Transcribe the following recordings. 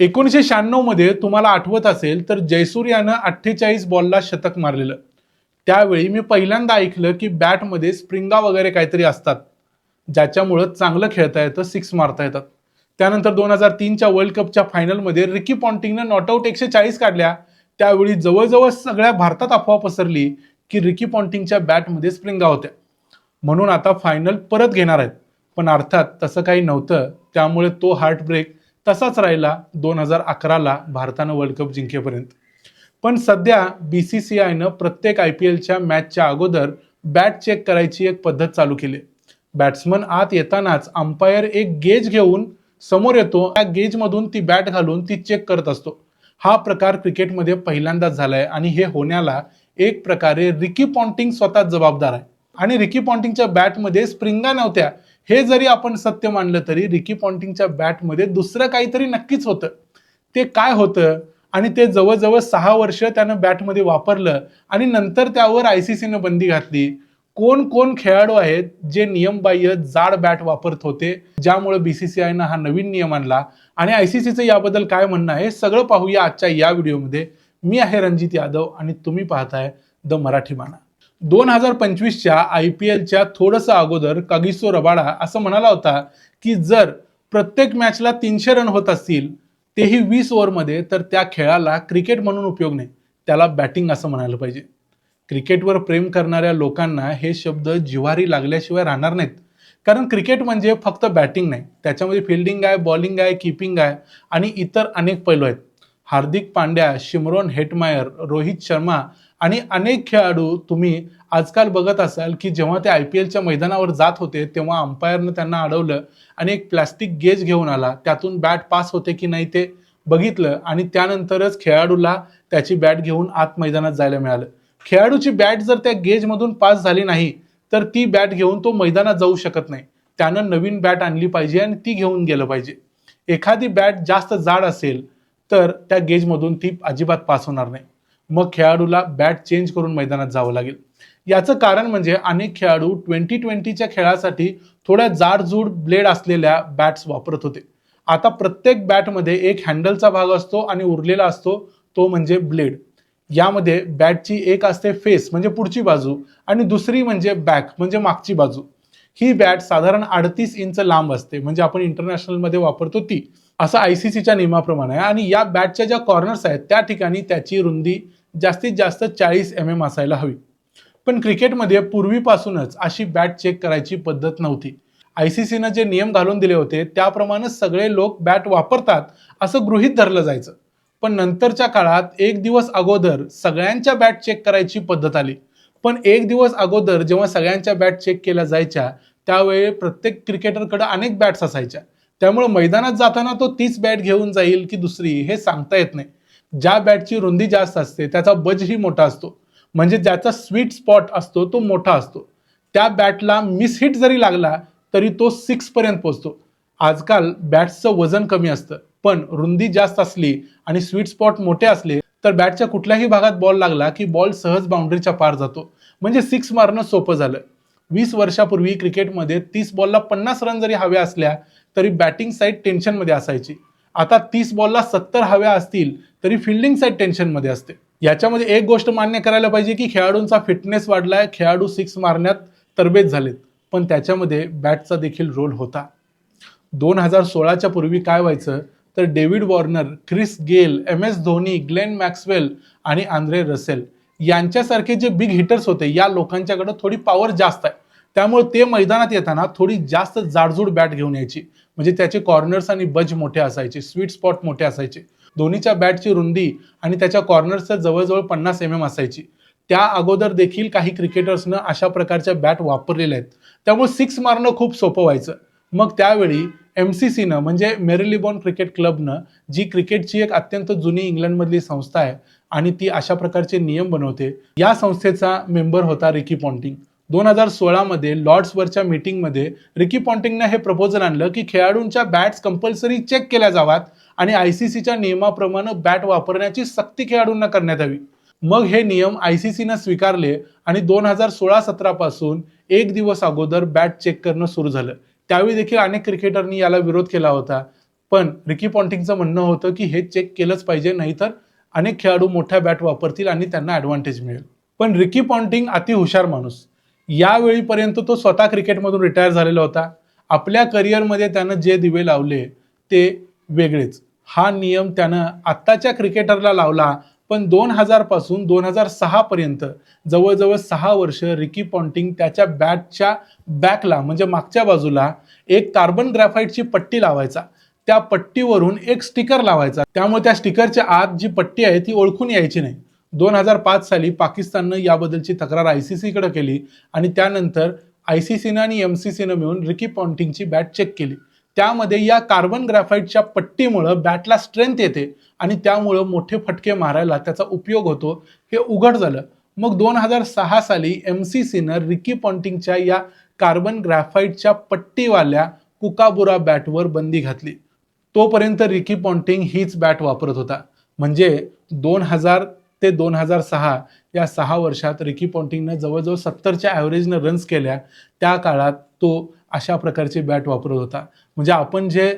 एकोणीसशे शहाण्णवमध्ये तुम्हाला आठवत असेल तर जयसूर्यानं अठ्ठेचाळीस बॉलला शतक मारलेलं. त्यावेळी मी पहिल्यांदा ऐकलं की बॅटमध्ये स्प्रिंगा वगैरे काहीतरी असतात ज्याच्यामुळं चांगलं खेळता येतं सिक्स मारता येतात त्यानंतर दोन हजार तीनच्या वर्ल्ड कपच्या फायनलमध्ये रिकी पॉन्टिंगनं नॉटआउट एकशे चाळीस काढल्या. त्यावेळी जवळजवळ सगळ्या भारतात अफवा पसरली की रिकी पॉन्टिंगच्या बॅटमध्ये स्प्रिंगा होत्या. म्हणून आता फायनल परत घेणार आहेत. पण अर्थात तसं काही नव्हतं. त्यामुळे तो हार्ट ब्रेक तसाच राहिला दोन हजार अकराला भारतानं वर्ल्ड कप जिंकेपर्यंत. पण सध्या बी सी सी आयनं प्रत्येक आय पी एलच्या मॅचच्या अगोदर बॅट चेक करायची एक पद्धत चालू केली. बॅट्समन आत येतानाच अंपायर एक गेज घेऊन समोर येतो. त्या गेजमधून ती बॅट घालून ती चेक करत असतो. हा प्रकार क्रिकेटमध्ये पहिल्यांदाच झालाय आणि हे होण्याला एक प्रकारे रिकी पॉन्टिंग स्वतः जबाबदार आहे. आणि रिकी पॉन्टिंगच्या बॅटमध्ये स्प्रिंगा नव्हत्या. हे जरी आपण सत्य मानलं तरी रिकी पॉन्टिंगच्या बॅटमध्ये दुसरं काहीतरी नक्कीच होतं. ते काय होतं? आणि ते जवळजवळ सहा वर्ष त्यानं बॅटमध्ये वापरलं आणि नंतर त्यावर आय सी सीनं बंदी घातली. कोण कोण खेळाडू आहेत जे नियमबाह्य जाड बॅट वापरत होते ज्यामुळे बीसीसीआयनं हा नवीन नियम आणला? आणि आयसीसीचं याबद्दल काय म्हणणं आहे? सगळं पाहूया आजच्या या व्हिडिओमध्ये. मी आहे रणजित यादव आणि तुम्ही पाहताय द मराठी माना दोन हजार पंचवीसच्या आय पी एलच्या थोडंसं अगोदर कागिसो रबाडा असं म्हणाला होता की जर प्रत्येक मॅचला तीनशे रन होत असतील तेही वीस ओव्हरमध्ये तर त्या खेळाला क्रिकेट म्हणून उपयोग नाही. त्याला बॅटिंग असं म्हणायला पाहिजे. क्रिकेटवर प्रेम करणाऱ्या लोकांना हे शब्द जिव्हारी लागल्याशिवाय राहणार नाहीत. कारण क्रिकेट म्हणजे फक्त बॅटिंग नाही. त्याच्यामध्ये फिल्डिंग आहे बॉलिंग आहे किपिंग आहे आणि इतर अनेक पैलू आहेत. हार्दिक पांड्या शिमरोन हेटमायर रोहित शर्मा आणि अनेक खेळाडू तुम्ही आजकाल बघत असाल की जेव्हा ते आय पी एलच्या मैदानावर जात होते तेव्हा अंपायरनं त्यांना अडवलं आणि एक प्लॅस्टिक गेज घेऊन आला. त्यातून बॅट पास होते की नाही ते बघितलं आणि त्यानंतरच खेळाडूला त्याची बॅट घेऊन आत मैदानात जायला मिळालं. खेळाडूची बॅट जर त्या गेजमधून पास झाली नाही तर ती बॅट घेऊन तो मैदानात जाऊ शकत नाही. त्यानं नवीन बॅट आणली पाहिजे आणि ती घेऊन गेलं पाहिजे. एखादी बॅट जास्त जाड असेल तर त्या गेजमधून ती अजिबात पास होणार नाही. मग खेळाडूला बॅट चेंज करून मैदानात जावं लागेल. याचं कारण म्हणजे अनेक खेळाडू ट्वेंटी ट्वेंटीच्या खेळासाठी थोड्या जाडजूड ब्लेड असलेल्या बॅट्स वापरत होते. आता प्रत्येक बॅटमध्ये एक हँडलचा भाग असतो आणि उरलेला असतो तो म्हणजे ब्लेड यामध्ये बॅटची एक असते फेस म्हणजे पुढची बाजू आणि दुसरी म्हणजे बॅक म्हणजे मागची बाजू. ही बॅट साधारण अडतीस इंच लांब असते. म्हणजे आपण इंटरनॅशनलमध्ये वापरतो ती. असं आय सी सीच्या नियमाप्रमाणे आहे. आणि या बॅटच्या ज्या कॉर्नर्स आहेत त्या ठिकाणी त्याची रुंदी जास्तीत जास्त चाळीस एम एम असायला हवी. पण क्रिकेटमध्ये पूर्वीपासूनच अशी बॅट चेक करायची पद्धत नव्हती. आय सी सीनं जे नियम घालून दिले होते त्याप्रमाणे सगळे लोक बॅट वापरतात असं गृहीत धरलं जायचं. पण नंतरच्या काळात एक दिवस अगोदर सगळ्यांच्या बॅट चेक करायची पद्धत आली. पण एक दिवस अगोदर जेव्हा सगळ्यांच्या बॅट चेक केल्या जायच्या त्यावेळी प्रत्येक क्रिकेटरकडे अनेक बॅट्स असायच्या. त्यामुळे मैदानात जाताना तो तीच बॅट घेऊन जाईल की दुसरी हे सांगता येत नाही. ज्या बॅटची रुंदी जास्त असते त्याचा बजही मोठा असतो. म्हणजे ज्याचा स्वीट स्पॉट असतो तो मोठा असतो. त्या बॅटला मिसहिट जरी लागला तरी तो सिक्सपर्यंत पोचतो पोहोचतो. आजकाल बॅट्सचं वजन कमी असतं. पण रुंदी जास्त असली आणि स्वीट स्पॉट मोठे असले तर बॅटच्या कुठल्याही भागात बॉल लागला की बॉल सहज बाउंड्रीच्या पार जातो. म्हणजे सिक्स मारणं सोपं झालं. वीस वर्षापूर्वी क्रिकेटमध्ये तीस बॉलला पन्नास रन जरी हव्या असल्या तरी बॅटिंग साईड टेन्शनमध्ये असायची. आता तीस बॉलला सत्तर हव्या असतील तरी फिल्डिंग साईड टेन्शनमध्ये असते. याच्यामध्ये एक गोष्ट मान्य करायला पाहिजे की खेळाडूंचा फिटनेस वाढलाय खेळाडू सिक्स मारण्यात तरबेज झालेत. पण त्याच्यामध्ये बॅटचा देखील रोल होता. दोन हजार सोळाच्या पूर्वी काय व्हायचं? तर David Warner Chris Gayle M S Dhoni Glenn Maxwell आणि आंद्रे रसेल यांच्यासारखे जे बिग हिटर्स होते या लोकांच्याकडे थोडी पॉवर जास्त आहे. त्यामुळे ते मैदानात येताना थोडी जास्त जाडजूड बॅट घेऊन यायची. म्हणजे त्याचे कॉर्नर्स आणि बज मोठे असायचे स्वीट स्पॉट मोठे असायचे. धोनीच्या बॅटची रुंदी आणि त्याच्या कॉर्नर्सच्या जवळजवळ पन्नास एम एम असायची. त्या अगोदर देखील काही क्रिकेटर्सनं अशा प्रकारच्या बॅट वापरलेल्या आहेत. त्यामुळे सिक्स मारणं खूप सोपं व्हायचं. मग त्यावेळी एम सी सीनं म्हणजे मेरिलिबॉन क्रिकेट क्लबनं जी क्रिकेटची एक अत्यंत जुनी इंग्लंडमधली संस्था आहे आणि ती अशा प्रकारचे नियम बनवते. या संस्थेचा मेंबर होता रिकी पॉन्टिंग दोन हजार सोळामध्ये लॉर्ड्सवरच्या मीटिंगमध्ये रिकी पॉन्टिंगनं हे प्रपोजल आणलं की खेळाडूंच्या बॅट्स कंपल्सरी चेक केल्या जाव्यात आणि आय सी सीच्या नियमाप्रमाणे बॅट वापरण्याची सक्ती खेळाडूंना करण्यात यावी. मग हे नियम आय सी सीनं स्वीकारले आणि दोन हजार सोळा सतरापासून एक दिवस अगोदर बॅट चेक करणं सुरू झालं. त्यावेळी देखील अनेक क्रिकेटरनी याला विरोध केला होता. पण रिकी पॉन्टिंगचं म्हणणं होतं की हे चेक केलंच पाहिजे नाहीतर अनेक खेळाडू मोठ्या बॅट वापरतील आणि त्यांना ॲडव्हान्टेज मिळेल. पण रिकी पॉन्टिंग अति हुशार माणूस. यावेळीपर्यंत तो स्वतः क्रिकेटमधून रिटायर झालेला होता. आपल्या करिअरमध्ये त्यानं जे दिवे लावले ते वेगळेच. हा नियम त्यानं आत्ताच्या क्रिकेटरला लावला पण दोन हजारपासून दोन हजार सहा पर्यंत जवळजवळ सहा वर्ष रिकी पॉन्टिंग त्याच्या बॅटच्या बॅकला म्हणजे मागच्या बाजूला एक कार्बन ग्रॅफाईटची पट्टी लावायचा. त्या पट्टीवरून एक स्टिकर लावायचा. त्यामुळे त्या स्टिकरच्या आत जी पट्टी आहे ती ओळखून यायची नाही. दोन हजार पाच साली पाकिस्ताननं याबद्दलची तक्रार आय सी सीकडे केली आणि त्यानंतर आय सी सीनं आणि एम सी सीनं मिळून रिकी पॉन्टिंगची बॅट चेक केली. त्यामध्ये या कार्बन ग्रॅफाईटच्या पट्टीमुळं बॅटला स्ट्रेंथ येते आणि त्यामुळं मोठे फटके मारायला त्याचा उपयोग होतो. हे उघड झालं. मग दोन हजार सहा साली एम सी सीनं रिकी पॉन्टिंगच्या या कार्बन ग्रॅफाईटच्या पट्टीवाल्या कुकाबुरा बॅटवर बंदी घातली. तोपर्यंत रिकी पॉन्टिंग हीच बॅट वापरत होता. म्हणजे दोन हजार ते दोन हजार सहा या सहा वर्षात रिकी पॉन्टिंगनं जवळजवळ सत्तरच्या ॲव्हरेजनं रन्स केल्या. त्या काळात तो अशा प्रकारची बॅट वापरत होता. म्हणजे आपण जे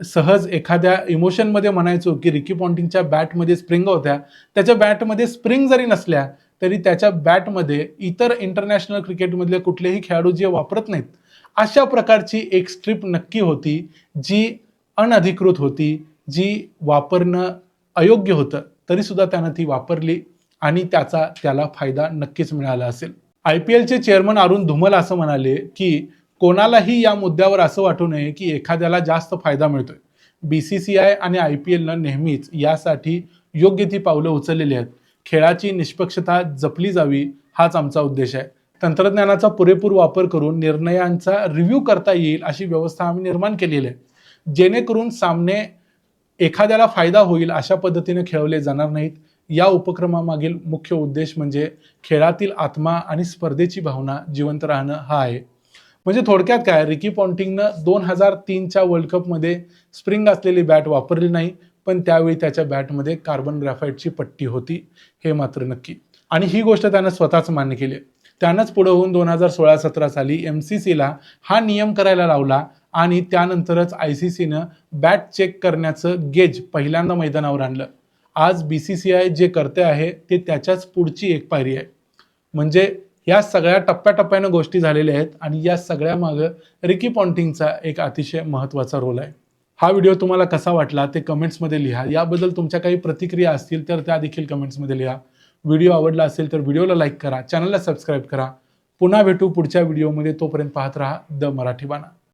सहज एखाद्या इमोशनमध्ये म्हणायचो की रिकी पॉन्टिंगच्या बॅटमध्ये स्प्रिंग होत्या त्याच्या बॅटमध्ये स्प्रिंग जरी नसल्या तरी त्याच्या बॅटमध्ये इतर इंटरनॅशनल क्रिकेटमधले कुठलेही खेळाडू जे वापरत नाहीत अशा प्रकारची एक स्ट्रिप नक्की होती जी अनधिकृत होती जी वापरणं अयोग्य होतं तरीसुद्धा त्यानं ती वापरली आणि त्याचा त्याला फायदा नक्कीच मिळाला असेल. आय पी एलचे चेअरमन अरुण धुमल असं म्हणाले की कोणालाही या मुद्द्यावर असं वाटू नये की एखाद्याला जास्त फायदा मिळतोय. बी सी सी आय आणि आय पी एलनं नेहमीच यासाठी योग्य ती पावलं उचललेली आहेत. खेळाची निष्पक्षता जपली जावी हाच आमचा उद्देश आहे. तंत्रज्ञानाचा पुरेपूर वापर करून निर्णयांचा रिव्ह्यू करता येईल अशी व्यवस्था आम्ही निर्माण केलेली आहे. जेणेकरून सामने एखाद्याला फायदा होईल अशा पद्धतीने खेळवले जाणार नाहीत. या उपक्रमामागील मुख्य उद्देश म्हणजे खेळातील आत्मा आणि स्पर्धेची भावना जिवंत राहणं हा आहे. म्हणजे थोडक्यात काय रिकी पॉन्टिंगनं दोन हजार तीनच्या वर्ल्ड कपमध्ये स्प्रिंग असलेली बॅट वापरली नाही पण त्यावेळी त्याच्या बॅटमध्ये कार्बन ग्रॅफाईटची पट्टी होती हे मात्र नक्की. आणि ही गोष्ट त्यानं स्वतःच मान्य केली. त्यानंच पुढे होऊन दोन हजार सोळा सतरा साली एम सी सीला हा नियम करायला लावला आणि त्यानंतरच आय सी सीनं बॅट चेक करण्याचं गेज पहिल्यांदा मैदानावर आणलं. आज बी सी सी आय जे करते आहे ते त्याच्याच पुढची एक पायरी आहे. म्हणजे या सगळ्या टप्प्याटप्प्यानं गोष्टी झालेल्या आहेत आणि या सगळ्या मागं रिकी पॉन्टिंगचा एक अतिशय महत्त्वाचा रोल आहे. हा व्हिडिओ तुम्हाला कसा वाटला ते कमेंट्समध्ये लिहा. याबद्दल तुमच्या काही प्रतिक्रिया असतील तर त्या देखील कमेंट्समध्ये लिहा. व्हिडिओ आवडला असेल तर व्हिडिओला लाईक करा चॅनलला सबस्क्राईब करा. पुन्हा भेटू पुढच्या व्हिडिओमध्ये. तोपर्यंत पाहत राहा द मराठी बाणा.